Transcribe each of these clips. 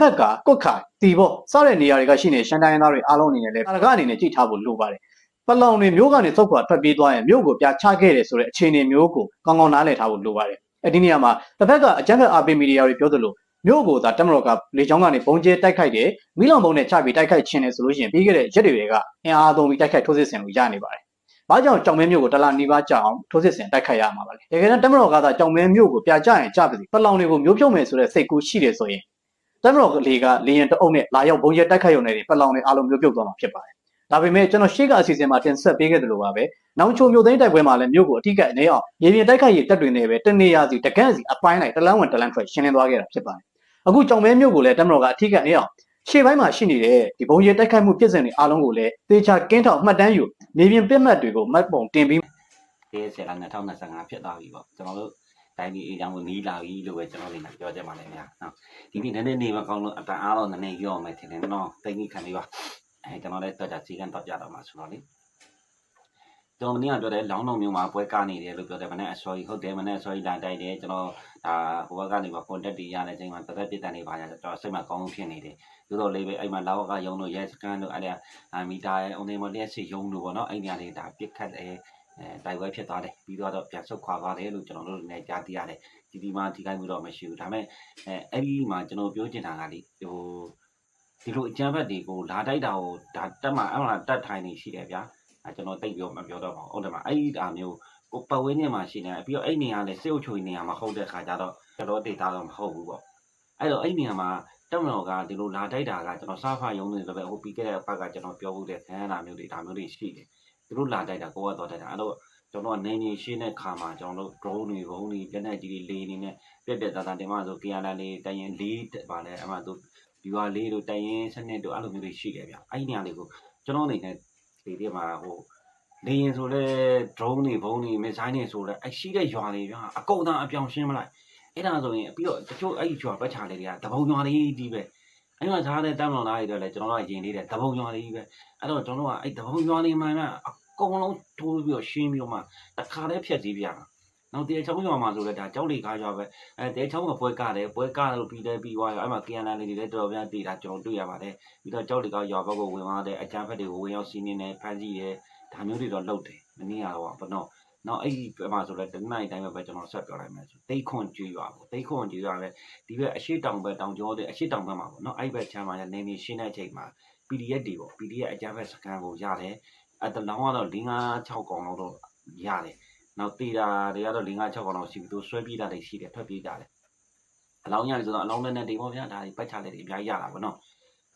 ဖက်ကကွတ်ခါတီဘော့စတဲ့နေရာတွေကရှိနေရှမ်းတိုင်းရင်းသားတွေအားလုံးအနေနဲ့လည်းကာလကအနေနဲ့ကြည့်ထားဖို့လိုပါတယ်ပလောင်တွေမျိုးကနေသုတ်ခွာထွက်ပြေးသွားရင်မျိုးကိုပြချခဲ့တယ်ဆိုတဲ့အခြေအနေမျိုးကိုကောင်းကောင်းနားလည်ထားဖို့လိုပါတယ်အဲဒီနေရာမှာတစ်ဖက်ကအကြမ်းဖက်အာပေမီဒီယာတွေပြောသလိုမျိုးကိုသာတက်မတော်ကလေချောင်းကနေပုံကျဲတိုက်ခိုက်တယ်မီးလောင်ပုံနဲ့ချပြီးတိုက်ခိုက်ခြင်းတယ်ဆိုလို့ရှိရင်ပြီးခဲ့တဲ့ရက်တွေကအင်အားသုံးပြီးတိုက်ခိုက်ထိုးစစ်ဆင်လို့ရနေပါတယ်။ဘာကြောင့်ကြောင်မဲမျိုးကိုတလားနီးပါးကြအောင်ထိုးစစ်ဆင်တိုက်ခိုက်ရမှာပါလဲ။တကယ်တော့တက်မတော်ကသာကြောင်မဲမျိုးကိုပြကြရင်ကြပါစီပလောင်တွေကိုမျိုးဖြုတ်မယ်ဆိုတဲ့စိတ်ကူးရှိတယ်ဆိုရင် တက်မတော်လေကလေရင်တအုပ်နဲ့လာရောက်ဘုံရဲတိုက်ခိုက်ရုံနဲ့ပလောင်တွေအားလုံးမျိုးပြုတ်သွားမှာဖြစ်ပါတယ်။ဒါပေမဲ့ကျွန်တော်ရှေ့ကအစီအစဉ်မှာတင်ဆက်ပေးခဲ့သလိုပါပဲ။နောက်ချိုမျိုးသိန်းတိုက်ပွဲမှာလည်းမျိုးကိုအထိကအနေအောင်ရေပြင်တိုက်ခိုက်ရေးတပ်တွေနဲ့ပဲတနေရာစီတကန့်စီအပိုင်းလိုက်တလန်းဝင်တလန်းထွက်ရှင်းလင်းသွားခဲ့တာဖြစ်ပါတယ်။အခုကြောင်မဲမျိုးကိုလည်းတက်မတော်ကအထိကအနေအောင်ရှေ့ပိုင်းမှာရှိနေတဲ့ဒီဘုံရဲတိုက်ခိုက်မှုပြည်စင်တွေအားလုံးကိုလည်းသေချာကင်းထောက်မှတ်တမ်းယူမြေပြင်ပြစ်မှတ်တွေကိုမှတ်ပုံတင်ပြီးဒီဆယ်လာ2025ဖြစ်သွားပြီပေါ့ကျွန်တော်တို့ တိုင်းပြည်အေးချမ်းကိုနီးလာပြီလို့ပဲကျွန်တော်တို့ကပြောကြပါလိမ့်မယ်နော်ဒီနေ့နည်းနည်းနေမကောင်းလို့အတန်အားတော့နည်းနည်းရော့မယ်ထင်တယ်နော်တိတ်ကြီးခံလေးပါအဲကျွန်တော်လည်းတော့ကြစီကန်းတော့ပြတော့မှာဆိုတော့လေကျွန်တော်မင်းကပြောတယ်လောင်းလုံးမျိုးမှာပွဲကနေတယ်လို့ပြောတယ်မနေ့အစောကြီးဟုတ်တယ်မနေ့အစောကြီးလာတိုက်တယ်ကျွန်တော်ဒါဟိုဘက်ကနေပါ contact တွေရတဲ့အချိန်မှာတသက်ပြစ်တန်နေပါရတော့စိတ်မကောင်းဖြစ်နေတယ်သို့တော်လေးပဲအဲ့မှာလောကရုံတို့ရဲစကန်တို့အဲ့ဒါမီတာရဲ့အုံနေမလျက်စီရုံတို့ပေါ့နော်အဲ့ဒီနေရာတွေဒါပြစ်ခတ်တယ် အဲတိုက်ပွဲဖြစ်သွားတယ်ပြီးတော့ပြန်ဆုတ်ခွာသွားတယ်လို့ကျွန်တော်တို့လည်းကြားသိရတယ်ဒီဒီမှာဒီကိုင်းမှုတော့မရှိဘူးဒါပေမဲ့အဲအဲ့ဒီမှာကျွန်တော်ပြောချင်တာကလေဟိုဒီလိုအကြမ်းဖက်တွေကိုလာတိုက်တာကိုဒါတက်မှအမှန်တက်ထိုင်နေရှိတယ်ဗျာအဲကျွန်တော်တိတ်ပြောမပြောတော့ပါဘူးဟုတ်တယ်မအဲ့ဒီဒါမျိုးကိုပတ်ဝန်းကျင်မှာရှိနေပြီးတော့အဲ့နေရာလေစေုပ်ချွေနေရာမှာဟုတ်တဲ့ခါကျတော့ကျွန်တော်ဒေတာတော့မဟုတ်ဘူးပေါ့အဲ့တော့အဲ့နေရာမှာတက်မတော်ကဒီလိုလာတိုက်တာကကျွန်တော်စားဖာရုံးနေဆိုတော့ဟိုပြီးခဲ့တဲ့ဘက်ကကျွန်တော်ပြောဖို့တဲ့ခန်းနာမျိုးတွေဒါမျိုးတွေရှိတယ် သူတို့လာတိုက်တာကိုကတော့တိုက်တာအဲ့တော့ကျွန်တော်ကနေနေရှင်းတဲ့ခါမှာကျွန်တော်တို့ drone တွေဘုံတွေလက်နက်ကြီးတွေလေးနေနဲ့ပြက်ပြက်သားသားတင်မဆို KNL လေးတရင်လေးပါလဲအမှသူ viewer လေးတို့တရင်စနစ်တို့အဲ့လိုမျိုးတွေရှိတယ်ဗျအဲ့ဒီနေရာလေးကိုကျွန်တော်အနေနဲ့ဒီဒီမှာဟိုလေရင်ဆိုလဲ drone တွေဘုံတွေ missile တွေဆိုလဲအဲ့ရှိတဲ့ရွာတွေဗျအကုန်သားအပြောင်ရှင်းမလိုက်အဲ့ဒါဆိုရင်ပြီးတော့တချို့အဲ့ဒီရွာပတ်ချာလေးတွေကတပုံရွာလေးဒီပဲအဲ့မှာထားတဲ့တမ်းလောင်သားတွေတော့လဲကျွန်တော်တို့ရင်လေးတဲ့တပုံရွာလေးပဲအဲ့တော့ကျွန်တော်တို့ကအဲ့တပုံရွာလေးမှန်မှအ ကုန်လုံးထိုးပြီးတော့ရှင်းပြီးတော့မှတခါတည်းဖြတ်စည်းပြရမှာနောက်တေချောင်းရွာမှာဆိုလဲဒါကြောက်လေကားရွာပဲအဲတေချောင်းကပွဲကားတယ်ပွဲကားလို့ပြီးတယ်ပြီးသွားရောအဲ့မှာ KNL လေးတွေလည်းတော်တော်များတည်တာကျွန်တော်တွေ့ရပါတယ်ပြီးတော့ကြောက်လေကားရွာဘက်ကိုဝင်သွားတဲ့အကြမ်းဖက်တွေကိုဝင်ရောက်စီးနေတယ်ဖမ်းဆီးတယ်ဒါမျိုးတွေတော့လုပ်တယ်မနေ့ကတော့ဘနော်နောက်အဲ့ဒီဘက်မှာဆိုလဲတနင်္လာနေ့တိုင်းပဲကျွန်တော်ဆက်ပြောလိုက်မယ်ဆိုတိတ်ခွန်ကျွေးရွာပေါ့တိတ်ခွန်ကျွေးရွာလဲဒီဘက်အရှိတောင်ဘက်တောင်ကျောတဲ့အရှိတောင်ဘက်မှာပေါ့နော်အဲ့ဘက်ချမ်းမှာလည်းနေနေရှင်းတဲ့အချိန်မှာ PDF တွေပေါ့ PDF အကြမ်းဖက်စကန်ကိုရတယ် အဲ့တလောင်းကတော့၄၅6កောင်လောက်တော့ရတယ်နောက်တေတာတွေကတော့၄၅6កောင်လောက်ရှိပြီးသူဆွဲပြေးတာတွေရှိတယ်ထွက်ပြေးကြတယ်အလောင်းရတယ်ဆိုတော့အလောင်းနဲ့နဲ့တွေပေါ့ဗျာဒါတွေပတ်ချလက်တွေအများကြီးရတာပေါ့နော်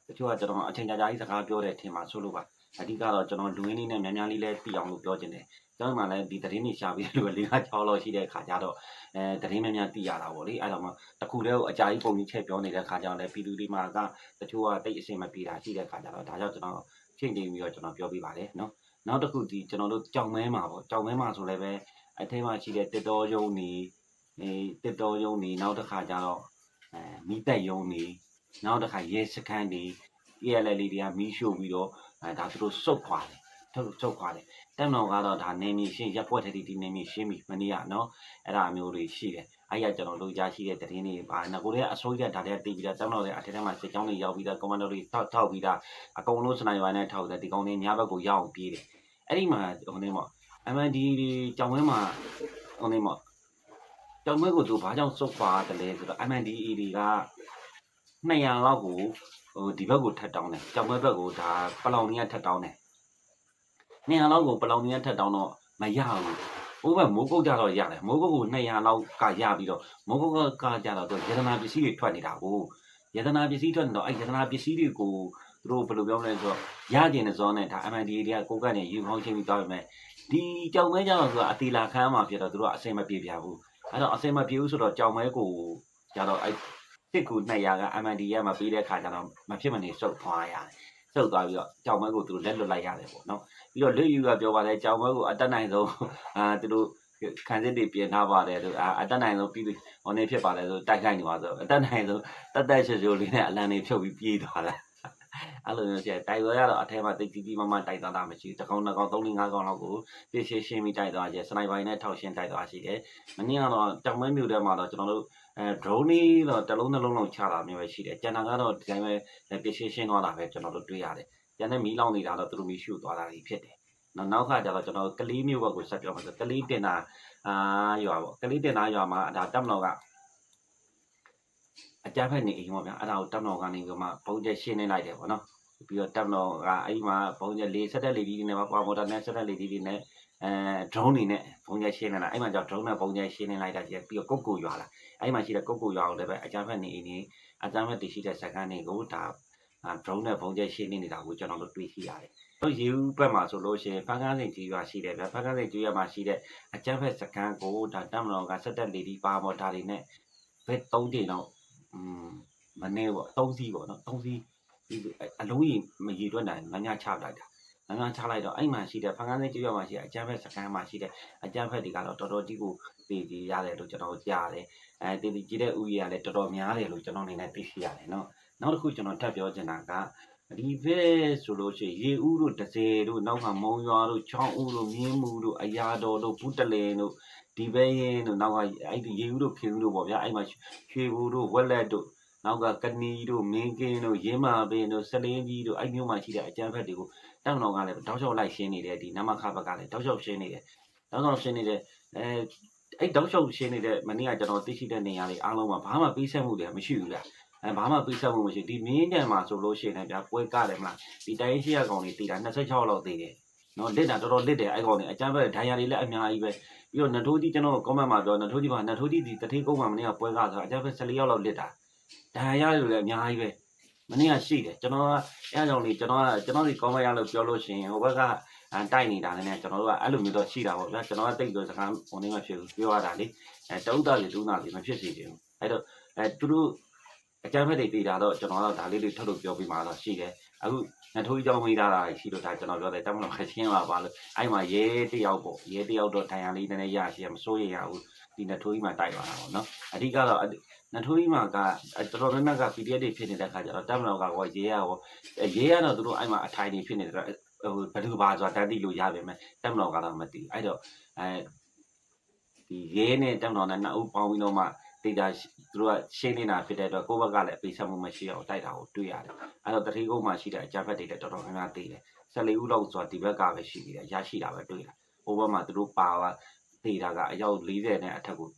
တချို့ကကျွန်တော်အချိန်ကြာကြာကြီးစကားပြောတဲ့အထင်မှာဆိုလို့ပါအဓိကတော့ကျွန်တော်လူရင်းလေးနဲ့များများလေးလဲပြအောင်လို့ပြောချင်တယ်ကျွန်တော်မှလည်းဒီသတင်းတွေရှာပြီးလို့၄၅6လောက်ရှိတဲ့ခါကျတော့အဲသတင်းများများသိရတာပေါ့လေအဲ့တော့မှတခုတည်းကိုအကြာကြီးပုံကြီးချက်ပြောနေတဲ့ခါကျတော့လည်းပြည်သူတွေမှာကတချို့ကတိတ်အစင်မပြေတာရှိတဲ့ခါကျတော့ဒါကြောင့်ကျွန်တော် ချိန်တင်ပြီးတော့ကျွန်တော်ပြောပြပါတယ်နော်နောက်တစ်ခုဒီကျွန်တော်တို့ကြောင်မဲမှာပေါ့ကြောင်မဲမှာဆိုလည်းပဲအထက်မှာရှိတဲ့တစ်တော်ယုံနေအဲတစ်တော်ယုံနေနောက်တစ်ခါကျတော့အဲမိသက်ယုံနေနောက်တစ်ခါရဲစခန်းနေ ELL လေးတွေကမီးရှို့ပြီးတော့အဲဒါသူတို့စုတ်ခွာတယ်ထုတ်ထုတ်ခွာတယ် တက်မတော်ကတော့ဒါနေမီရှင်းရပ်ပွက်တဲ့ဒီနေမီရှင်းပြီမနေ့ကနော်အဲ့ဒါမျိုးတွေရှိတယ်အဲ့ရကျွန်တော်တို့ရရှိတဲ့သတင်းတွေပါငါကိုလည်းအစိုးရဒါလည်းတည်ပြီးတော့တက်မတော်လည်းအထက်ထဲမှာစစ်ကြောင်းတွေရောက်ပြီးတော့ကွန်မန်ဒိုတွေထောက်ထောက်ပြီးတော့အကုန်လုံးစနိုက်ပါနဲ့ထောက်တယ်ဒီကောင်တွေညဘက်ကိုရောက်အောင်ပြေးတယ်အဲ့ဒီမှာဟိုနေပေါ့ MND ကြောင်ဝဲမှာဟိုနေပေါ့ကြောင်ဝဲကိုသူဘာကြောင့်စုတ်ခွာတယ်လဲဆိုတော့ MNDE တွေက200လောက်ကိုဟိုဒီဘက်ကိုထပ်တောင်းတယ်ကြောင်ဘက်ဘက်ကိုဒါပလောင်နေရထပ်တောင်းတယ် 200လောက်ကိုပလောင်နေရထပ်တောင်းတော့မရဘူးဘိုးဘက်မိုးကုတ်ကြတော့ရတယ်မိုးကုတ်ကို200လောက်ကရပြီးတော့မိုးကုတ်ကကြတော့သူယတနာပစ္စည်းတွေထွက်နေတာကိုယတနာပစ္စည်းထွက်နေတော့အဲယတနာပစ္စည်းတွေကိုသူတို့ဘယ်လိုပြောမလဲဆိုတော့ရကျင်တဲ့ဇောနဲ့ဒါ MND တွေကကိုကနဲ့ယူခေါင်းချင်းပြီးသွားပြီမဲ့ဒီကြောင်မဲကြတော့သူကအတီလာခန်းမှာဖြစ်တော့သူတို့ကအစင်မပြေပြဘူးအဲ့တော့အစင်မပြေဘူးဆိုတော့ကြောင်မဲကိုကြတော့အဲတစ်ကူ200က MND ရမှာပေးတဲ့ခါကျတော့မဖြစ်မနေစုပ်သွားရတယ် စုပ်သွားပြီးတော့ကြောင်မဲကိုသူတို့လက်လွတ်လိုက်ရတယ်ပေါ့နော်ပြီးတော့လွတ်ယူကပြောပါလဲကြောင်မဲကိုအတက်နိုင်ဆုံးအာသူတို့ခံစစ်တွေပြင်ထားပါတယ်သူအတက်နိုင်ဆုံးပြီးဟိုနေဖြစ်ပါလဲဆိုတိုက်ခိုက်နေပါဆိုအတက်နိုင်ဆုံးတက်တက်ချွတ်ချွတ်လေးနဲ့အလံတွေဖြုတ်ပြီးပြေးသွားတာ အဲ့လိုမျိုးရှိတယ်တိုက်ပွဲကတော့အထဲမှာတိတ်တီးတီးမမတိုက်သွားတာမရှိဘူးတစ်ကောင်နှစ်ကောင်သုံးလေးငါးကောင်လောက်ကိုပြည့်ရှင်းရှင်းပြီးတိုက်သွားကြစနိုက်ပါနဲ့ထောက်ရှင်းတိုက်သွားရှိတယ်မနေ့ကတော့တောင်မဲမြို့ထဲမှာတော့ကျွန်တော်တို့အဲ drone လေးတော့တစ်လုံးနှလုံးလုံးချတာမျိုးပဲရှိတယ်ကျန်တာကတော့ဒီတိုင်းပဲပစ္စည်းရှင်းသွားတာပဲကျွန်တော်တို့တွေ့ရတယ်ကျန်တဲ့မီးလောင်နေတာတော့သူတို့မီးရှို့သွားတာကြီးဖြစ်တယ်နောက်နောက်ကကျတော့ကျွန်တော်ကလေးမျိုးဘက်ကိုဆက်ပြောမှာဆိုကလေးတင်တာအာရွာပေါ့ကလေးတင်တာရွာမှာဒါတက်မတော်က အကြမ်းဖက်နေအိမ်ပေါ့ဗျာအဲ့ဒါကိုတက်မတော်ကနေပြီးမှပုံကျက်ရှင်းနေလိုက်တယ်ပေါ့နော်ပြီးတော့တက်မတော်ကအဲ့ဒီမှာပုံကျက်လေးဆက်တဲ့လေဒီတွေနဲ့ပွားမော်တာနဲ့ဆက်တဲ့လေဒီတွေနဲ့အဲ drone တွေနဲ့ပုံကျက်ရှင်းနေတာအဲ့မှာကျတော့ drone နဲ့ပုံကျက်ရှင်းနေလိုက်တာကြီးပြီးတော့ကုတ်ကူရွာလာအဲ့မှာရှိတဲ့ကုတ်ကူရွာကိုလည်းပဲအကြမ်းဖက်နေအိမ်ကြီးအကြမ်းဖက်တည်ရှိတဲ့စကန်တွေကိုဒါ drone နဲ့ပုံကျက်ရှင်းနေတာကိုကျွန်တော်တို့တွေ့ရှိရတယ်တို့ရေဦးဘက်မှာဆိုလို့ရှိရင်ဖန်ကားစိန်ကြီးရွာရှိတယ်ဗျဖန်ကားစိန်ကြီးရွာမှာရှိတဲ့အကြမ်းဖက်စကန်ကိုဒါတက်မတော်ကဆက်တဲ့လေဒီပါမော်တာတွေနဲ့ဘက်၃ချိန်တော့อืม မနေပေါ့၃စီးပေါ့နော်၃စီးအလုံးကြီးမရေတွက်နိုင်မညာချလိုက်တာမညာချလိုက်တော့အဲ့မှာရှိတဲ့ဖန်ကားစိန်ကြီးရွာမှာရှိတဲ့အကြမ်းဖက်စကန်မှာရှိတဲ့အကြမ်းဖက်တွေကတော့တော်တော်ကြီးကိုတည်တည်ရတယ်လို့ကျွန်တော်ကြားတယ်အဲတည်တည်ကြီးတဲ့ဥယျာဉ်ကလည်းတော်တော်များတယ်လို့ကျွန်တော်အနေနဲ့သိရှိရတယ်နော်နောက်တစ်ခုကျွန်တော်ထပ်ပြောချင်တာက ဒီဘက်ဆိုလို့ရှိရင်ရေဦးတို့တစေတို့နောက်ကမုံရွာတို့ချောင်းဦးတို့မြင်းမှုတို့အရာတော်တို့ဘူးတလင်တို့ဒီဘက်ရင်တို့နောက်ကအဲ့ဒီရေဦးတို့ဖေဦးတို့ပေါ့ဗျာအဲ့မှာရွှေဘူးတို့ဝက်လက်တို့နောက်ကကနီတို့မင်းကင်းတို့ရင်းမာပင်တို့စလင်းကြီးတို့အဲ့မျိုးမှာရှိတဲ့အကြမ်းဖက်တွေကိုတောင်းတော်ကလည်းတောက်လျှောက်လိုက်ရှင်းနေတယ်ဒီနမခဘက်ကလည်းတောက်လျှောက်ရှင်းနေတယ်တောက်လျှောက်ရှင်းနေတဲ့အဲအဲ့တောက်လျှောက်ရှင်းနေတဲ့မနေ့ကကျွန်တော်သိရှိတဲ့နေရာလေးအားလုံးမှာဘာမှပေးဆက်မှုတွေမရှိဘူးလား အဲဘာမှပေးဆက်မှုမရှိဒီမင်းညံမှာဆိုလို့ရှိရင်လည်းဗျာပွဲကတယ်မလားဒီတိုင်းရှိရကောင်တွေတည်တာ26လောက်တည်တယ်နော်လစ်တာတော်တော်လစ်တယ်အဲ့ကောင်တွေအကြမ်းဖက်ဒိုင်ယာတွေလည်းအများကြီးပဲပြီးတော့နထိုးကြီးကျွန်တော် comment မှာပြောနထိုးကြီးမှာနထိုးကြီးဒီတတိကုန်းမှာမနေ့ကပွဲကဆိုအကြမ်းဖက်14ရောက်လောက်လစ်တာဒိုင်ယာတွေလည်းအများကြီးပဲမနေ့ကရှိတယ်ကျွန်တော်ကအဲအကြောင်းလေးကျွန်တော်ကကျွန်တော်ဒီ comment ရလို့ပြောလို့ရှိရင်ဟိုဘက်ကအဲတိုက်နေတာလည်းကျွန်တော်တို့ကအဲ့လိုမျိုးတော့ရှိတာပေါ့ဗျာကျွန်တော်ကတိတ်တော့စကားဟိုနေမှဖြစ်ဘူးပြောရတာလေအဲတဥဒ္ဒလေးဒုနာလေးမဖြစ်စေချင်ဘူးအဲ့တော့အဲသူတို့ အကြမ်းဖက်တွေပြည်တာတော့ကျွန်တော်ကတော့ဒါလေးတွေထုတ်လို့ပြောပြမှာတော့ရှိတယ်အခုနထိုးကြီးကြောင်းမိတာတာရှိလို့ဒါကျွန်တော်ပြောတယ်တမလို့ခချင်းပါပါလို့အဲ့မှာရဲတယောက်ပေါ့ရဲတယောက်တော့ထိုင်ရလေးနည်းနည်းရရှိရမစိုးရရဘူးဒီနထိုးကြီးမှာတိုက်သွားတာပေါ့နော်အဓိကတော့နထိုးကြီးမှာကတော်တော်များများက PDF တွေဖြစ်နေတဲ့ခါကျတော့တမလို့ကရောရဲရရောရဲရတော့သူတို့အဲ့မှာအထိုင်တွေဖြစ်နေတယ်ဟိုဘယ်သူပါဆိုတာတန်းသိလို့ရပါမယ်တမလို့ကတော့မသိအဲ့တော့အဲဒီရဲနဲ့တမလို့နဲ့နှစ်ဦးပေါင်းပြီးတော့မှ ဒေတာသူတို့ကရှင်းနေတာဖြစ်တဲ့အတွက်ကိုယ့်ဘက်ကလည်းပေးဆက်မှုမရှိအောင်တိုက်တာကိုတွေ့ရတယ်။အဲ့တော့တတိကုန်းမှာရှိတဲ့အကြမ်းဖက်တွေလည်းတော်တော်များများသိတယ်။14ဦးလောက်ဆိုတာဒီဘက်ကပဲရှိနေတယ်။ရရှိတာပဲတွေ့တာ။ဟိုဘက်မှာသူတို့ပါသွားသိတာကအယောက်40နဲ့အထက်ကို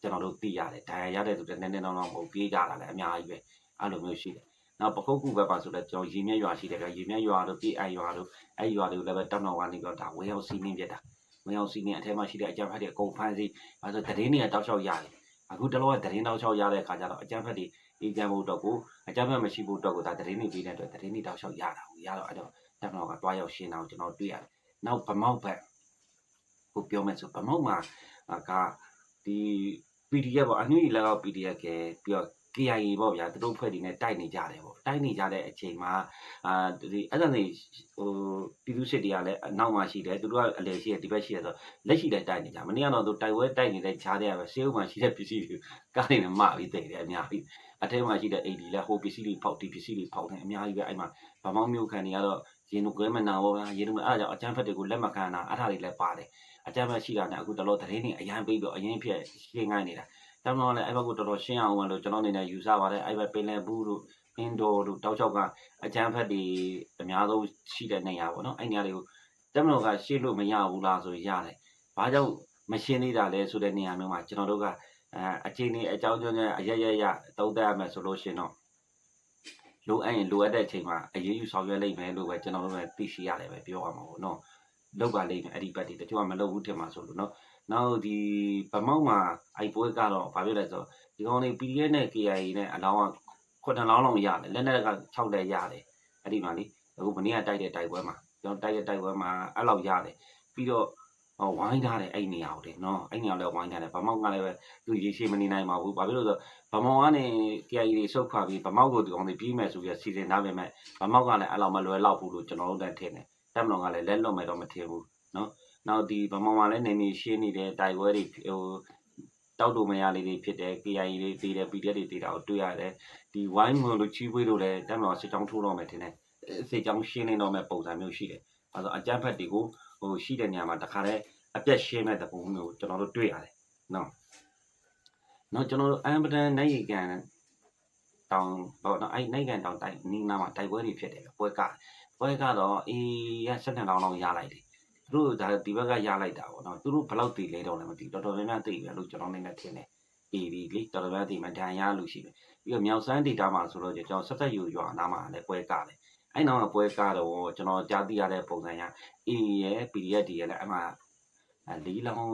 ကျွန်တော်တို့သိရတယ်။ဒဏ်ရာရတဲ့သူတွေနည်းနည်းနောင်းနောင်းမဟုတ်ပြေးကြတာလည်းအများကြီးပဲ။အဲ့လိုမျိုးရှိတယ်။နောက်ပကုတ်ကူဘက်ပါဆိုလည်းကျွန်တော်ရေမြက်ရွာရှိတယ်ကရေမြက်ရွာတို့ပြေးအိုင်ရွာတို့အဲ့ရွာတွေကိုလည်းပဲတောက်တော်ကနေပြီးတော့ဒါဝဲရောက်စီးနှင်းပြတာ။ဝဲရောက်စီးနှင်းအထက်မှာရှိတဲ့အကြမ်းဖက်တွေအကုန်ဖမ်းဆီး။အဲဆိုတရင်တွေကတောက်လျှောက်ရတယ်။ အခုတလောကသတင်းတောက်လျှောက်ရတဲ့အခါကျတော့အကြမ်းဖက်တွေအေဂျင့်ဖို့တော့ကိုအကြမ်းဖက်မရှိဖို့တော့ကိုဒါသတင်းတွေပေးတဲ့အတွက်သတင်းတွေတောက်လျှောက်ရတာကိုရတော့အဲ့တော့တက်မတော်ကတွားရောက်ရှင်းတာကိုကျွန်တော်တွေ့ရတယ်။နောက်ဗမောက်ဘက်ကိုပြောမယ်ဆိုဗမောက်မှာကဒီ PDF ပေါ့အနည်းလောက် PDF ကပြီးတော့ KIA ပေါ့ဗျာသူတို့ဖွဲ့တွေနဲ့တိုက်နေကြတယ်ပေါ့တိုက်နေကြတဲ့အချိန်မှာအာဒီအဲ့ဒါနေဟိုပြည်သူစစ်တွေကလည်းအနောက်မှာရှိတယ်သူတို့ကအလဲရှိတယ်ဒီဘက်ရှိတယ်ဆိုလက်ရှိလည်းတိုက်နေကြမနေ့ကတော့သူတိုက်ပွဲတိုက်နေတဲ့ခြားတဲ့ပဲစေးဥမှာရှိတဲ့ပစ္စည်းတွေကားနေနဲ့မပြီးတိတ်တယ်အများကြီးအထဲမှာရှိတဲ့ AD လည်းဟိုပစ္စည်းတွေဖောက်ဒီပစ္စည်းတွေဖောက်နေအများကြီးပဲအဲ့မှာဗမောင်းမျိုးခံတွေကတော့ရင်တို့ကွဲမနာပေါ့ဗျာရင်တို့အဲ့ဒါကြောင့်အချမ်းဖက်တွေကိုလက်မခံတာအဲ့ဒါတွေလည်းပါတယ်အချမ်းဖက်ရှိတာနဲ့အခုတလောသတင်းတွေအရန်ပေးပြီးအရင်ဖြစ်ရှင်းခိုင်းနေတာ တမန်တော်လည်းအဲ့ဘက်ကိုတော်တော်ရှင်းအောင်လို့ကျွန်တော်အနေနဲ့ယူဆပါတယ်အဲ့ဘက်ပင်လယ်ဘူးတို့အင်ဒိုတို့တောက်ချောက်ကအကျန်းဖက်တွေအများဆုံးရှိတဲ့နေရာပေါ့နော်အဲ့နေရာတွေကိုတမန်တော်ကရှင်းလို့မရဘူးလားဆိုရတယ်။ဘာကြောင့်မရှင်းသေးတာလဲဆိုတဲ့နေရာမျိုးမှာကျွန်တော်တို့ကအဲအချိန်ကြီးအကြောင်းကြောင့်အရရရတုံးတက်ရမယ်ဆိုလို့ရှင်တော့လိုအပ်ရင်လိုအပ်တဲ့အချိန်မှာအရေးယူဆောင်ရွက်လိမ့်မယ်လို့ပဲကျွန်တော်တို့လည်းသိရှိရတယ်ပဲပြောရမှာပေါ့နော်။လောက်ပါလိမ့်မယ်အဲ့ဒီဘက်တွေတချို့ကမလုပ်ဘူးထင်မှာဆိုလို့နော် နောက်ဒီဗမောက်မှာအိုက်ပွဲကတော့ဘာဖြစ်လဲဆိုတော့ဒီကောင်လေး PDF နဲ့ KIA နဲ့အလောင်းက9လောင်းလောက်ရတယ်လက်နက်က6လက်ရတယ်အဲ့ဒီမှာလေအခုမနေ့ကတိုက်တဲ့တိုက်ပွဲမှာကျွန်တော်တိုက်တဲ့တိုက်ပွဲမှာအဲ့လောက်ရတယ်ပြီးတော့ဟောဝိုင်းထားတယ်အဲ့နေရာကိုလေနော်အဲ့နေရာလည်းဝိုင်းထားတယ်ဗမောက်ကလည်းပဲသူရေရှည်မနေနိုင်ပါဘူးဘာဖြစ်လို့လဲဆိုတော့ဗမောက်ကနေ KIA တွေဆုတ်ခွာပြီးဗမောက်ကိုဒီကောင်လေးပြီးမယ်ဆိုပြီးစီစဉ်ထားပေမဲ့ဗမောက်ကလည်းအဲ့လောက်မလွယ်လောက်ဘူးလို့ကျွန်တော်တို့လည်းထင်တယ်တက်မတော်ကလည်းလက်လွတ်မယ်တော့မထင်ဘူးနော် နောက်ဒီဗမာမှာလည်းနေနေရှင်းနေတဲ့တိုက်ပွဲတွေဟိုတောက်တူမရလေးတွေဖြစ်တယ် KIA တွေတည်တယ် PDF တွေတည်တာကိုတွေ့ရတယ်ဒီဝိုင်းမလို့ချီးပွေးလို့လည်းတက်မတော်စစ်ကြောင်းထိုးတော့မယ်ထင်တယ်စစ်ကြောင်းရှင်းနေတော့မယ်ပုံစံမျိုးရှိတယ်အဲဆိုအကြမ်းဖက်တွေကိုဟိုရှိတဲ့နေရာမှာတခါတည်းအပြက်ရှင်းမဲ့တပုံမျိုးကျွန်တော်တို့တွေ့ရတယ်နော်နော်ကျွန်တော်တို့အမ်ပဒန်နိုင်ရီကန်တောင်ပေါ့နော်အဲ့နိုင်ကန်တောင်တိုက်နီးနားမှာတိုက်ပွဲတွေဖြစ်တယ်ပွဲကပွဲကတော့အေးရ12တောင်လောက်ရလိုက်တယ် သူတို့ဒါဒီဘက်ကရလိုက်တာပေါ့နော်သူတို့ဘယ်လောက်တည်လဲတော့လည်းမသိတော်တော်များများတည်ပြီလို့ကျွန်တော်နေနဲ့ထင်တယ်အေးဒီလေတော်တော်များတည်မှဒဏ်ရလို့ရှိတယ်ပြီးတော့မြောက်စမ်းဒေတာမှာဆိုတော့ကျွန်တော်ဆက်ဆက်ယူရွာနားမှာလည်းပွဲကတယ်အဲ့နောက်ပွဲကတော့ကျွန်တော်ကြားသိရတဲ့ပုံစံရအေးရဲ့ PDF တွေလည်းအမှလီလောင်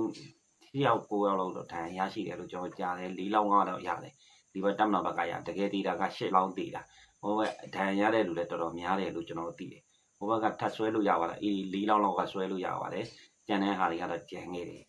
6ယောက်9ယောက်လောက်တော့ဒဏ်ရရှိတယ်လို့ကျွန်တော်ကြားတယ်4လောင်းကတော့ရတယ်ဒီဘက်တက်မတော်ဘက်ကရတကယ်တည်တာက8လောင်းတည်တာဟိုဘက်ဒဏ်ရတဲ့လူလည်းတော်တော်များတယ်လို့ကျွန်တော်သိတယ် ဟိုဘက်ကထပ်ဆွဲလို့ရပါလားအေး4လောင်းလောက်ကဆွဲလို့ရပါတယ်ကျန်တဲ့ဟာတွေကတော့ကြံခဲ့တယ်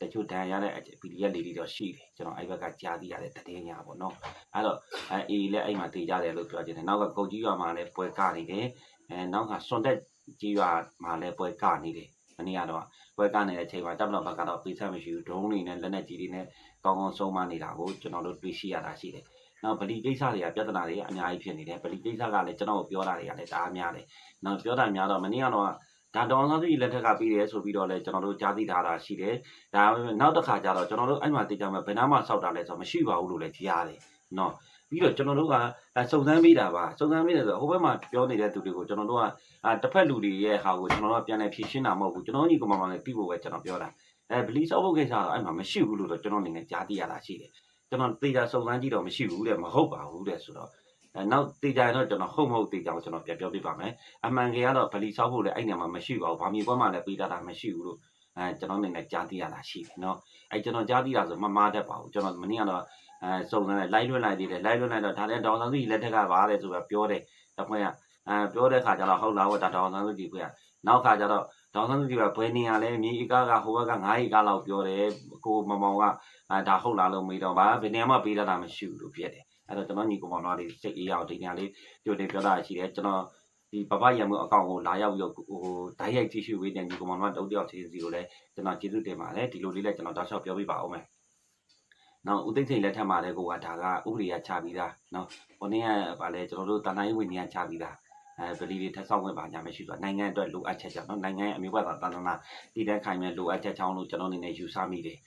တချို့ဒဏ်ရတဲ့ PDF လေးတွေတော့ရှိတယ်ကျွန်တော်အဲ့ဘက်ကကြားသိရတဲ့တည်င်းညာပေါ့နော်အဲ့တော့အဲအေးလည်းအဲ့မှာတည်ကြတယ်လို့ပြောချင်တယ်နောက်ကကုတ်ကြီးရွာမှာလည်းပွဲကနေတယ်အဲနောက်ကစွန်တက်ကြီးရွာမှာလည်းပွဲကနေတယ်မနေ့ကတော့ပွဲကနေတဲ့အချိန်မှာတပ်မတော်ဘက်ကတော့ပိဆက်မရှိဘူးဒရုန်းတွေနဲ့လက်နက်ကြီးတွေနဲ့ကောင်းကောင်းဆုံးမနေတာကိုကျွန်တော်တို့တွေ့ရှိရတာရှိတယ် နောက်ဗလီကိစ္စတွေကပြဿနာတွေအများကြီးဖြစ်နေတယ်ဗလီကိစ္စကလည်းကျွန်တော်ပြောတာတွေကလည်းတအားများတယ်နောက်ပြောတာများတော့မနေ့ကတော့ဒါတောင်ဆောင်စီလက်ထက်ကပြီးတယ်ဆိုပြီးတော့လည်းကျွန်တော်တို့ကြားသိထားတာရှိတယ်ဒါပေမဲ့နောက်တစ်ခါကျတော့ကျွန်တော်တို့အဲ့မှာသိကြမှာဘယ်နှမှစောက်တာလဲဆိုတော့မရှိပါဘူးလို့လည်းကြားရတယ်နော်ပြီးတော့ကျွန်တော်တို့ကစုံစမ်းပေးတာပါစုံစမ်းပေးတယ်ဆိုတော့ဟိုဘက်မှာပြောနေတဲ့သူတွေကိုကျွန်တော်တို့ကအာတစ်ဖက်လူတွေရဲ့ဟာကိုကျွန်တော်တို့ကပြန်လည်ဖြည့်ရှင်းတာမဟုတ်ဘူးကျွန်တော်ညီကောင်မလည်းပြီးဖို့ပဲကျွန်တော်ပြောတာအဲဗလီစောက်ဖို့ကိစ္စတော့အဲ့မှာမရှိဘူးလို့တော့ကျွန်တော်အနေနဲ့ကြားသိရတာရှိတယ် ကျွန်တော်သေချာစုံစမ်းကြည့်တော့မရှိဘူးတဲ့မဟုတ်ပါဘူးတဲ့ဆိုတော့အဲနောက်တေချာရင်တော့ကျွန်တော်ဟုတ်မဟုတ်တေချာကိုကျွန်တော်ပြန်ပြောပြပါမယ်အမှန်ကြီးကတော့ဗလီစောက်ဖို့လည်းအဲ့နေရာမှာမရှိပါဘူးဗာမီဘွဲမှာလည်းပေးတာတာမရှိဘူးလို့အဲကျွန်တော်အနေနဲ့ကြားသိရတာရှိတယ်နော်အဲကျွန်တော်ကြားသိတာဆိုမမားတတ်ပါဘူးကျွန်တော်မနေ့ကတော့အဲစုံစမ်းလိုက်လိုက်လွှင့်လိုက်သေးတယ်လိုက်လွှင့်လိုက်တော့ဒါလည်းဒေါအောင်ဆန်းစုကြည်လက်ထက်ကပါတယ်ဆိုတော့ပြောတယ်တခွင့်ကအဲပြောတဲ့ခါကျတော့ဟုတ်လားဝတ်ဒါဒေါအောင်ဆန်းစုကြည်ခွင့်ကနောက်ခါကျတော့ဒေါအောင်ဆန်းစုကြည်ကဘယ်နေရာလဲမြေဧကကဟိုဘက်က9ဧကလောက်ပြောတယ်ကိုမမောင်က အဲဒါဟုတ်လားလို့မေးတော့ပါဘယ်နေရာမှပေးတတ်တာမရှိဘူးလို့ပြည့်တယ်အဲ့တော့ကျွန်တော်ညီကောင်မောင်လေးစိတ်အေးရအောင်ဒီနေရာလေးပြောနေပြောတာရှိတယ်ကျွန်တော်ဒီပပရံမှုအကောင့်ကိုလာရောက်ပြီးတော့ဟိုဓာတ်ရိုက်ကြည့်ရှုဝေးတဲ့ညီကောင်မောင်တို့တယောက်ချင်းစီကိုလည်းကျွန်တော်ကျေးဇူးတင်ပါတယ်ဒီလိုလေးလည်းကျွန်တော်တောက်လျှောက်ပြောပြပါဦးမယ်နော်ဦးသိန်းစိန်လက်ထက်မှာလည်းကိုကဒါကဥပဒေကချပြီးသားနော်ဟိုနေ့ကဗာလဲကျွန်တော်တို့တန်တိုင်းဝင်နေကချပြီးသားအဲဗလီတွေထပ်ဆောင်ဝင်ပါညာမရှိဆိုတာနိုင်ငံအတွက်လိုအပ်ချက်ကြောင့်နော်နိုင်ငံရဲ့အမျိုးဘာသာတန်တနာတည်တဲ့ခိုင်မဲ့လိုအပ်ချက်ချောင်းလို့ကျွန်တော်အနေနဲ့ယူဆမိတယ်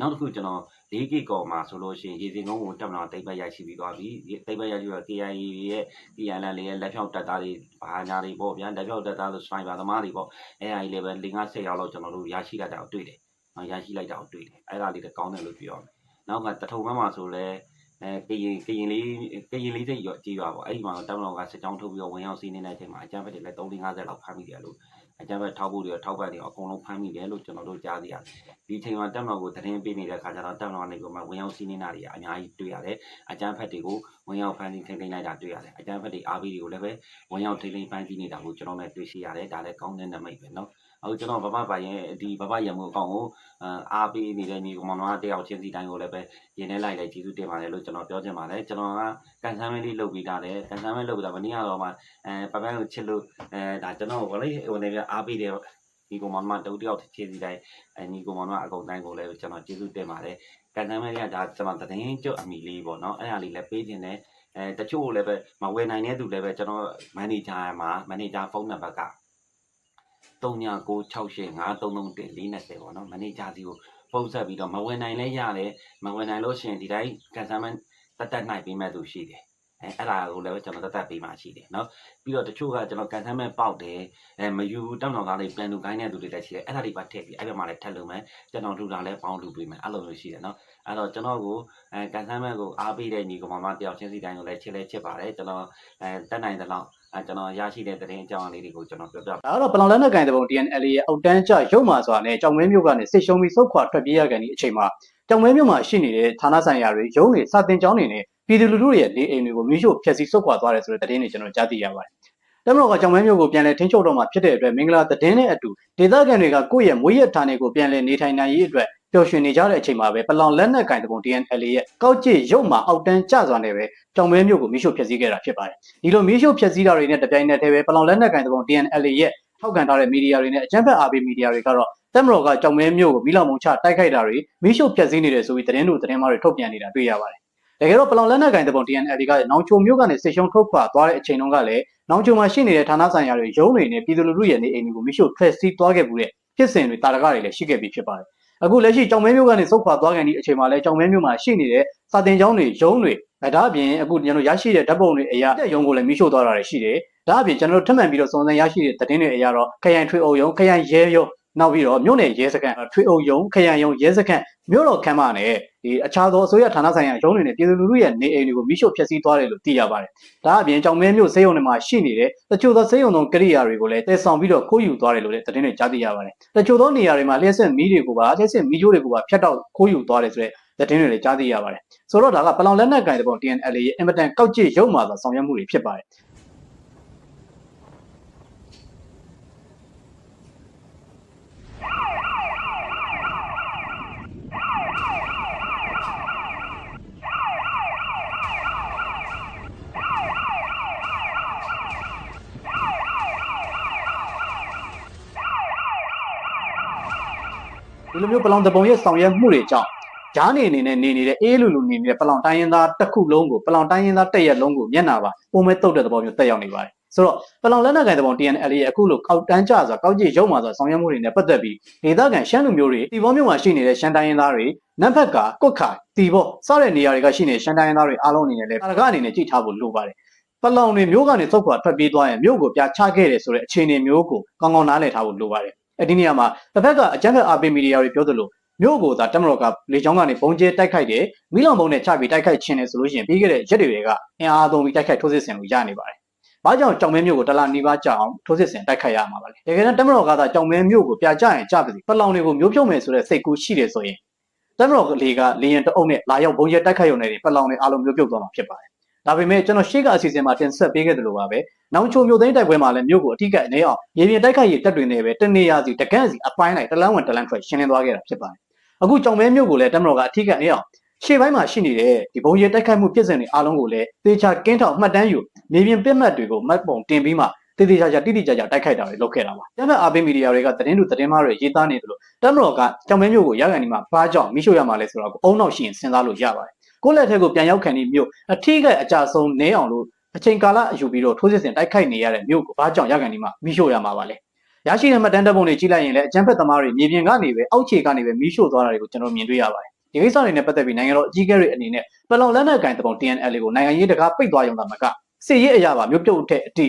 နောက်တစ်ခုကျွန်တော် 4K ကော်မှာဆိုလို့ရှိရင်ရေစင်ကုန်းကိုတက်မတော်တိတ်ပတ်ရရှိပြီးသွားပြီတိတ်ပတ်ရရှိတော့ KIA ရဲ့ PNL လေးရဲ့လက်ဖြောက်တက်သားတွေဘာညာတွေပေါ့ဗျာလက်ဖြောက်တက်သားလို့စနိုက်ပါသမားတွေပေါ့အဲအားကြီးလည်းပဲ၄50ရောက်လောက်ကျွန်တော်တို့ရရှိလိုက်တာကိုတွေ့တယ်။နော်ရရှိလိုက်တာကိုတွေ့တယ်။အဲ့ဒါလေးတကောင်းတယ်လို့ပြောရမယ်။နောက်ကတထုံဘက်မှာဆိုလဲအဲကရင်ကရင်လေးကရင်လေးစိတ်ရောကြည်ရွာပေါ့အဲ့ဒီမှာတက်မတော်ကစစ်ကြောင်းထုတ်ပြီးတော့ဝင်ရောက်စီးနေတဲ့အချိန်မှာအကြမ်းဖက်တွေလည်း3 50လောက်ဖမ်းမိတယ်လို့ အကြမ်းဖက်ထောက်ဖို့တွေထောက်ပတ်တွေအကုန်လုံးဖမ်းမိတယ်လို့ကျွန်တော်တို့ကြားသိရတယ်။ဒီချိန်မှာတက်မတော်ကိုသတင်းပေးနေတဲ့ခါကျတော့တက်မတော်ကနေပြီးမှဝင်ရောက်စီးနေတာတွေအများကြီးတွေ့ရတယ်။အကြမ်းဖက်တွေကိုဝင်ရောက်ဖမ်းဆီးထိန်းသိမ်းလိုက်တာတွေ့ရတယ်။အကြမ်းဖက်တွေအားပေးတွေကိုလည်းပဲဝင်ရောက်ထိန်းသိမ်းဖမ်းဆီးနေတာကိုကျွန်တော်လည်းတွေ့ရှိရတယ်။ဒါလည်းကောင်းတဲ့နမိတ်ပဲနော်။ အခုကျွန်တော်ဘဘပါရင်ဒီဘဘရံမှုအကောင့်ကိုအားပေးနေတဲ့ညီကောင်မတော်တယောက်ချင်းစီတိုင်းကိုလည်းပဲရင်ထဲလိုက်လိုက်ကျေးဇူးတင်ပါတယ်လို့ကျွန်တော်ပြောချင်ပါတယ်ကျွန်တော်ကကန်ဆန်းမဲလေးလုပ်ပြီးသားတယ်ကန်ဆန်းမဲလုပ်ပြီးသားမနေ့ကတော့မှအဲပပန်းကိုချစ်လို့အဲဒါကျွန်တော်ဘာလဲဟိုနေပြအားပေးတယ်ဒီကောင်မတော်တုတ်တယောက်ချင်းစီတိုင်းအဲညီကောင်မတော်အကုန်တိုင်းကိုလည်းကျွန်တော်ကျေးဇူးတင်ပါတယ်ကန်ဆန်းမဲလေးကဒါကျွန်တော်သတင်းကြွအမိလေးပေါ့နော်အဲ့ဒါလေးလည်းပေးခြင်းတယ်အဲတချို့လည်းပဲမဝယ်နိုင်တဲ့သူလည်းပဲကျွန်တော်မန်နေဂျာမှာမန်နေဂျာဖုန်းနံပါတ်က 399685331440ပေါ့နော်မန်နေဂျာစီကိုပုံဆက်ပြီးတော့မဝင်နိုင်လဲရတယ်မဝင်နိုင်လို့ရှိရင်ဒီတိုင်းကန်ဆယ်မန်တက်တက်နိုင်ပေးမဲ့သူရှိတယ်အဲအဲ့ဒါကိုလည်းကျွန်တော်တက်တက်ပေးမှရှိတယ်เนาะပြီးတော့တချို့ကကျွန်တော်ကန်ဆယ်မန်ပေါက်တယ်အဲမယူတောင်းတော်ကားလေးပြန်လူကိုင်းတဲ့သူတွေလည်းရှိတယ်အဲ့ဒါတွေပါထည့်ပြီးအဲ့ဘက်မှာလည်းထပ်လို့မယ်ကျွန်တော်လူတာလည်းပေါင်းလူပေးမယ်အဲ့လိုမျိုးရှိတယ်เนาะအဲ့တော့ကျွန်တော်ကိုအဲကန်ဆယ်မန်ကိုအားပေးတဲ့ညီကောင်မတယောက်ချင်းစီတိုင်းကိုလည်းချစ်လဲချစ်ပါတယ်ကျွန်တော်အဲတက်နိုင်တဲ့လောက် အဲကျွန်တော်ရရှိတဲ့သတင်းအကြောင်းအလေးတွေကိုကျွန်တော်ပြောပြဒါကတော့ပလောင်လက်နက်ကင်တဲ့ပုံ DNL ရဲ့အောက်တန်းကျရုပ်မာစွာနဲ့ကြောင်မဲမျိုးကနေစစ်ရှုံးပြီးစုတ်ခွာထွက်ပြေးရကန်ဒီအချိန်မှာကြောင်မဲမျိုးမှာရှိနေတဲ့ဌာနဆိုင်ရာတွေရုံးတွေစာတင်ကျောင်းတွေနဲ့ပြည်သူလူထုတွေရဲ့နေအိမ်တွေကိုမိရှို့ဖျက်ဆီးစုတ်ခွာသွားတယ်ဆိုတဲ့သတင်းတွေကျွန်တော်ကြားသိရပါတယ်။တမတော်ကကြောင်မဲမျိုးကိုပြန်လည်ထိန်းချုပ်တော့မှဖြစ်တဲ့အတွက်မင်္ဂလာသတင်းနဲ့အတူဒေသခံတွေကကိုယ့်ရဲ့မွေးရဌာနေကိုပြန်လည်နေထိုင်နိုင်ရေးအတွက် ပျော်ရွှင်နေကြတဲ့အချိန်မှာပဲပလောင်လက်နက်ကင်တဲ့ပုံ DNL ရဲ့ကောက်ကျစ်ရုပ်မာအောက်တန်းကျစွာနဲ့ပဲကြောင်မဲမျိုးကိုမိရှို့ဖျက်ဆီးခဲ့တာဖြစ်ပါတယ်။ဒီလိုမိရှို့ဖျက်ဆီးတာတွေနဲ့တပြိုင်နက်တည်းပဲပလောင်လက်နက်ကင်တဲ့ပုံ DNL ရဲ့ထောက်ခံထားတဲ့မီဒီယာတွေနဲ့အကြမ်းဖက်အားပေးမီဒီယာတွေကတော့တက်မတော်ကကြောင်မဲမျိုးကိုမိလောင်မုံချတိုက်ခိုက်တာတွေမိရှုပ်ဖျက်ဆီးနေတယ်ဆိုပြီးသတင်းတို့သတင်းမားတွေထုတ်ပြန်နေတာတွေ့ရပါတယ်။တကယ်တော့ပလောင်လက်နက်ကင်တဲ့ပုံ DNL ကနောင်ချိုမျိုးကနေစစ်ရှုံးထုတ်ခွာသွားတဲ့အချိန်တုန်းကလည်းနောင်ချိုမှာရှိနေတဲ့ဌာနဆိုင်ရာတွေရုံးတွေနဲ့ပြည်သူလူထုရဲ့နေအိမ်တွေကိုမိရှုပ်ဖျက်ဆီးသွားခဲ့မှုတဲ့ဖြစ်စဉ်တွေတာရကတွေလည်းရှိခဲ့ပြီးဖြစ်ပါတယ်။ အခုလက်ရှိကြောင်မဲမျိုးကနေစုတ်ခွာသွားကန်ဒီအချိန်မှာလဲကြောင်မဲမျိုးမှာရှိနေတဲ့စာတင်ကျောင်းတွေရုံးတွေအဲဒါအပြင်အခုကျွန်တော်ရရှိတဲ့ဓာတ်ပုံတွေအရာတက်ရုံးကိုလည်းမိရှို့သွားတာတွေရှိတယ်ဒါအပြင်ကျွန်တော်တို့ထပ်မံပြီးတော့စုံစမ်းရရှိတဲ့သတင်းတွေအရာတော့ခရိုင်ထွေအုပ်ရုံးခရိုင်ရဲရုံးနောက်ပြီးတော့မြို့နယ်ရဲစခန်းထွေအုပ်ရုံးခရိုင်ရုံးရဲစခန်း မြို့တော်ခမ်းမနဲ့ဒီအခြားသောအစိုးရဌာနဆိုင်ရာရုံးတွေနဲ့ပြည်သူလူထုရဲ့နေအိမ်တွေကိုမိရှို့ဖျက်ဆီးသွားတယ်လို့သိရပါတယ်ဒါအပြင်ကြောင်မဲမျိုးစေယုံတွေမှာရှိနေတဲ့တချို့သောစေယုံသောကိရိယာတွေကိုလည်းတည်ဆောင်ပြီးတော့ခိုးယူသွားတယ်လို့လည်းသတင်းတွေကြားသိရပါတယ်တချို့သောနေရာတွေမှာလျှက်စစ်မီးတွေကိုပါလျှက်စစ်မီးကြိုးတွေကိုပါဖျက်တော့ခိုးယူသွားတယ်ဆိုတဲ့သတင်းတွေလည်းကြားသိရပါတယ်ဆိုတော့ဒါကပလောင်လက်နက်ကင်တဲ့ပုံ TNL ရဲ့အင်မတန်ကောက်ကျစ်ရုံမာသောဆောင်ရွက်မှုတွေဖြစ်ပါတယ် ဒီလိုမျိုးပလောင်တပုံရဲ့ဆောင်ရွက်မှုတွေကြောင့်ဂျားနေအနေနဲ့နေနေတဲ့အေးလူလူနေနေတဲ့ပလောင်တိုင်းရင်းသားတစ်ခုလုံးကိုပလောင်တိုင်းရင်းသားတစ်ရက်လုံးကိုမျက်နှာပါပုံမဲ့တုတ်တဲ့သဘောမျိုးတက်ရောက်နေပါတယ်ဆိုတော့ပလောင်လက်နက်ကိုင်တပုံ TNL ရဲ့အခုလိုကောက်တန်းကြဆိုကောက်ကြည့်ရုံမှာဆိုဆောင်ရွက်မှုတွေနဲ့ပတ်သက်ပြီးဒေသခံရှမ်းလူမျိုးတွေတီဘောမျိုးမှာရှိနေတဲ့ရှမ်းတိုင်းရင်းသားတွေနံဖက်ကကွတ်ခါတီဘောစတဲ့နေရာတွေကရှိနေတဲ့ရှမ်းတိုင်းရင်းသားတွေအားလုံးအနေနဲ့လည်းကာလကအနေနဲ့ကြည့်ထားဖို့လိုပါတယ်ပလောင်တွေမျိုးကနေသုတ်ခွာထွက်ပြေးသွားရင်မျိုးကိုပြချခဲ့တယ်ဆိုတဲ့အခြေအနေမျိုးကိုကောင်းကောင်းနားလည်ထားဖို့လိုပါတယ် အဲ့ဒီနေရာမှာတစ်ဖက်ကအကြမ်းဖက်အာပေမီဒီယာတွေပြောသလိုမြို့ကိုသာတက်မတော်ကလေချောင်းကနေပုံကျဲတိုက်ခိုက်တယ်မိလောင်ပုံနဲ့ချပြီးတိုက်ခိုက်ခြင်းနဲ့ဆိုလို့ရှိရင်ပြီးခဲ့တဲ့ရက်တွေကအင်အားသုံးပြီးတိုက်ခိုက်ထိုးစစ်ဆင်လို့ရနေပါတယ်။ဘာကြောင့်ကြောင်မဲမြို့ကိုတလားနေပါကြအောင်ထိုးစစ်ဆင်တိုက်ခိုက်ရမှာပါလဲ။တကယ်တော့တက်မတော်ကသာကြောင်မဲမြို့ကိုပြကြရင်ကြပါစီပလောင်တွေကိုမျိုးဖြုတ်မယ်ဆိုတဲ့စိတ်ကူးရှိတယ်ဆိုရင်တက်မတော်လေကလေရင်တအုပ်နဲ့လာရောက်ဘုံကျဲတိုက်ခိုက်ရုံနဲ့ပလောင်တွေအားလုံးမျိုးပြုတ်သွားမှာဖြစ်ပါတယ်။ ဒါပေမဲ့ကျွန်တော်ရှေ့ကအစီအစဉ်မှာတင်ဆက်ပေးခဲ့သလိုပါပဲ။နောင်ချုံမျိုးသိန်းတိုက်ပွဲမှာလည်းမြို့ကိုအထိကအနေအောင်ရေပြင်တိုက်ခိုက်ရေးတပ်တွေနဲ့ပဲတနေရာစီတကန့်စီအပိုင်းလိုက်တလန်းဝင်တလန်းထွက်ရှင်းလင်းသွားခဲ့တာဖြစ်ပါတယ်။အခုကြောင်မဲမြို့ကိုလည်းတက်မတော်ကအထိကအနေအောင်ရှေ့ပိုင်းမှာရှိနေတဲ့ဒီဘုံရဲတိုက်ခိုက်မှုပြည်စင်တွေအားလုံးကိုလည်းသေချာကင်းထောက်မှတ်တမ်းယူမြေပြင်ပြစ်မှတ်တွေကိုမှတ်ပုံတင်ပြီးမှတေးသေးချာချာတိတိကျကျတိုက်ခိုက်တာတွေလုပ်ခဲ့တာပါ။တမန်အာဘေးမီဒီယာတွေကသတင်းတူသတင်းမားတွေရေးသားနေတယ်လို့တမတော်ကကြောင်မဲမြို့ကိုရောက်ကန်ဒီမှာဘာကြောင့်မိရှို့ရမှာလဲဆိုတော့အုံနောက်ရှိရင်စဉ်းစားလို့ရပါတယ်။ ကိုယ့်လက်ထက်ကိုပြန်ရောက်ခံဒီမြို့အထီးကအကြဆုံးနည်းအောင်လို့အချိန်ကာလအယူပြီးတော့ထိုးစစ်ဆင်တိုက်ခိုက်နေရတဲ့မြို့ကိုဘာကြောင့်ရောက်ကန်ဒီမှာမိရှို့ရမှာပါလဲ။ရရှိတဲ့မှတ်တမ်းတပ်ပုံတွေကြည့်လိုက်ရင်လည်းအကြမ်းဖက်သမားတွေမြေပြင်ကနေပဲအောက်ခြေကနေပဲမိရှို့သွားတာတွေကိုကျွန်တော်မြင်တွေ့ရပါတယ်။ဒီကိစ္စတွေနဲ့ပတ်သက်ပြီးနိုင်ငံတော်အကြီးအကဲတွေအနေနဲ့ပလောင်လက်နက်ကင်တပုံ TNL ကိုနိုင်ငံရေးတကားပိတ်သွားရုံသာမကစစ်ရေးအရာပါမြို့ပြုတ်တဲ့အထိ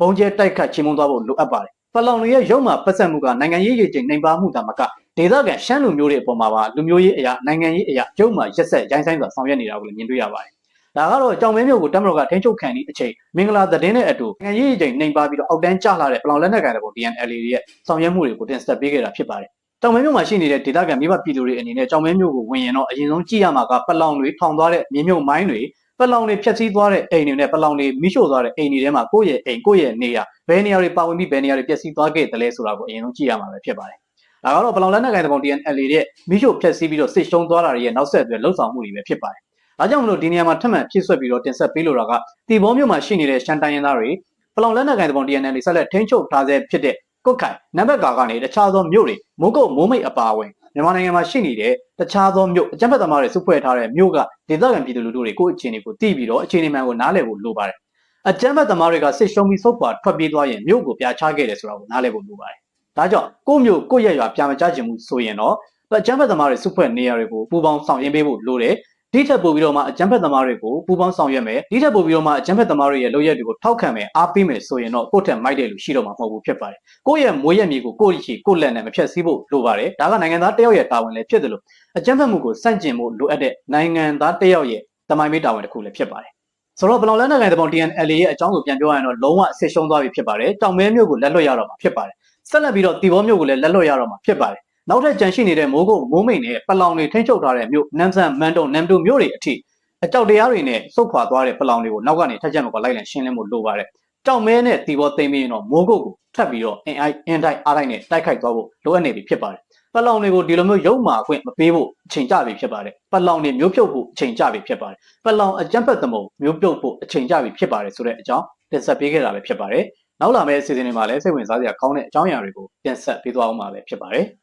ဘုံကျဲတိုက်ခတ်ချင်းမုံသွားဖို့လိုအပ်ပါတယ်။ပလောင်တွေရဲ့ရုံမှပတ်သက်မှုကနိုင်ငံရေးရည်ချိန်နှိမ်ပါမှုသာမက ဒေသခံရှမ်းလူမျိုးတွေအပေါ်မှာပါလူမျိုးရေးအရာနိုင်ငံရေးအရာရုံမှရက်ဆက်ရိုင်းဆိုင်စွာဆောင်ရွက်နေတာကိုလည်းမြင်တွေ့ရပါတယ်။ဒါကတော့ကြောင်မဲမျိုးကိုတမတော်ကထိန်းချုပ်ခံသည့်အချိန်မင်္ဂလာသတင်းနဲ့အတူနိုင်ငံရေးရည်ချိန်နှိမ်ပါပြီးတော့အောက်တန်းကျလာတဲ့ပလောင်လက်နက်ကင်တပုံ TNL ရဲ့ဆောင်ရွက်မှုတွေကိုတင်ဆက်ပေးခဲ့တာဖြစ်ပါတယ်။တောင်မဲမြို့မှာရှိနေတဲ့ဒေသခံမိဘပြည်သူတွေအနေနဲ့ကြောင်မဲမြို့ကိုဝင်ရင်တော့အရင်ဆုံးကြည့်ရမှာကပလောင်တွေထောင်သွားတဲ့မြေမြုပ်မိုင်းတွေပလောင်တွေဖျက်ဆီးသွားတဲ့အိမ်တွေနဲ့ပလောင်တွေမိရှို့သွားတဲ့အိမ်တွေထဲမှာကိုယ့်ရဲ့အိမ်ကိုယ့်ရဲ့နေရာဘယ်နေရာတွေပါဝင်ပြီးဘယ်နေရာတွေပျက်စီးသွားခဲ့တယ်လဲဆိုတာကိုအရင်ဆုံးကြည့်ရမှာပဲဖြစ်ပါတယ်။ ဒါကတော့ပလောင်လက်နက်ကိုင်တပုံ TNL ရဲ့မိရှို့ဖျက်ဆီးပြီးတော့စစ်ရှုံးသွားတာတွေရဲ့နောက်ဆက်တွဲလှုပ်ဆောင်မှုတွေပဲဖြစ်ပါတယ်။ဒါကြောင့်မလို့ဒီနေရာမှာထပ်မံဖြည့်ဆွက်ပြီးတော့တင်ဆက်ပေးလိုတာကတီဘောမြို့မှာရှိနေတဲ့ရှမ်းတိုင်းရင်းသားတွေပလောင်လက်နက်ကိုင်တပုံ TNL ဆက်လက်ထိန်းချုပ်ထားဆဲဖြစ်တဲ့ကုတ်ခိုင်နံပါတ်ကာကနေတခြားသောမြို့တွေမိုးကုတ်မိုးမိတ်အပါအဝင်မြန်မာနိုင်ငံမှာရှိနေတဲ့တခြားသောမြို့အကြမ်းဖက်သမားတွေစုဖွဲ့ထားတဲ့မြို့ကဒေသခံပြည်သူလူထုတွေကိုအခြေအနေကိုသိပြီးတော့အခြေအနေမှန်ကိုနားလည်ဖို့လိုပါတယ်။အကြမ်းဖက်သမားတွေကစစ်ရှုံးပြီးစုပ်ပွားထွက်ပြေးသွားရင်မြို့ကိုပြာချခဲ့တယ်ဆိုတာကိုနားလည်ဖို့လိုပါတယ်။ ဒါကြောင့်ကိုယ့်မြို့ကိုယ့်ရဲ့ရွာပြာမချခြင်းမှုဆိုရင်တော့အကြမ်းဖက်သမားတွေစုဖွဲ့နေရာတွေကိုပူပေါင်းဆောင်ရင်းပေးဖို့လိုတယ်။ဒီထက်ပိုပြီးတော့မှအကြမ်းဖက်သမားတွေကိုပူပေါင်းဆောင်ရွက်မယ်ဒီထက်ပိုပြီးတော့မှအကြမ်းဖက်သမားတွေရဲ့လုပ်ရက်တွေကိုထောက်ခံမယ်အားပေးမယ်ဆိုရင်တော့ကိုယ့်ထက်မိုက်တဲ့လူရှိတော့မှာမဟုတ်ဘူးဖြစ်ပါတယ်ကိုယ့်ရဲ့မွေးရမြေကိုကိုယ့်ရှိကိုယ့်လက်နဲ့မဖြတ်စည်းဖို့လိုပါတယ်ဒါကနိုင်ငံသားတယောက်ရဲ့တာဝန်လည်းဖြစ်တယ်လို့အကြမ်းဖက်မှုကိုစန့်ကျင်ဖို့လိုအပ်တဲ့နိုင်ငံသားတယောက်ရဲ့တမိုင်းမေးတာဝန်တစ်ခုလည်းဖြစ်ပါတယ်ဆိုတော့ဘလောင်လက်နက်ကိုင်တပုံ TNL ရဲ့အကြောင်းကိုပြန်ပြောရရင်တော့လုံးဝဆစ်ရှုံးသွားပြီဖြစ်ပါတယ်တောင်မဲမြို့ကိုလက်လွတ်ရတော့မှာဖြစ်ပါတယ် ဆက်လက်ပြီးတော့တီဘောမြို့ကိုလည်းလက်လွတ်ရတော့မှာဖြစ်ပါတယ်နောက်ထပ်ကြံရှိနေတဲ့မိုးကုတ်မိုးမိန်နဲ့ပလောင်တွေထိန်းချုပ်ထားတဲ့မြို့နမ်ဆန်မန်တုံနမ်တူမြို့တွေအထိအကြောက်တရားတွေနဲ့စုတ်ခွာသွားတဲ့ပလောင်တွေကိုနောက်ကနေထက်ချက်မကွာလိုက်လံရှင်းလင်းဖို့လိုပါတယ်။ကြောက်မဲနဲ့တီဘောသိမ့်ပြီးရင်တော့မိုးကုတ်ကိုထပ်ပြီးတော့အင်အိုက်အင်တိုက်အားလိုက်နဲ့တိုက်ခိုက်သွားဖို့လိုအပ်နေပြီဖြစ်ပါတယ်။ပလောင်တွေကိုဒီလိုမျိုးရုံမာခွင့်မပေးဖို့အချိန်ကြပြီဖြစ်ပါတယ်။ပလောင်တွေမျိုးပြုတ်ဖို့အချိန်ကြပြီဖြစ်ပါတယ်။ပလောင်အကြမ်းဖက်သမုံမျိုးပြုတ်ဖို့အချိန်ကြပြီဖြစ်ပါတယ်ဆိုတဲ့အကြောင်းတင်ဆက်ပေးခဲ့တာပဲဖြစ်ပါတယ်။ နောက်လာမယ့်အစီအစဉ်တွေမှာလည်းစိတ်ဝင်စားစရာကောင်းတဲ့အကြောင်းအရာတွေကိုတင်ဆက်ပေးသွားအောင်မှာပဲဖြစ်ပါတယ်။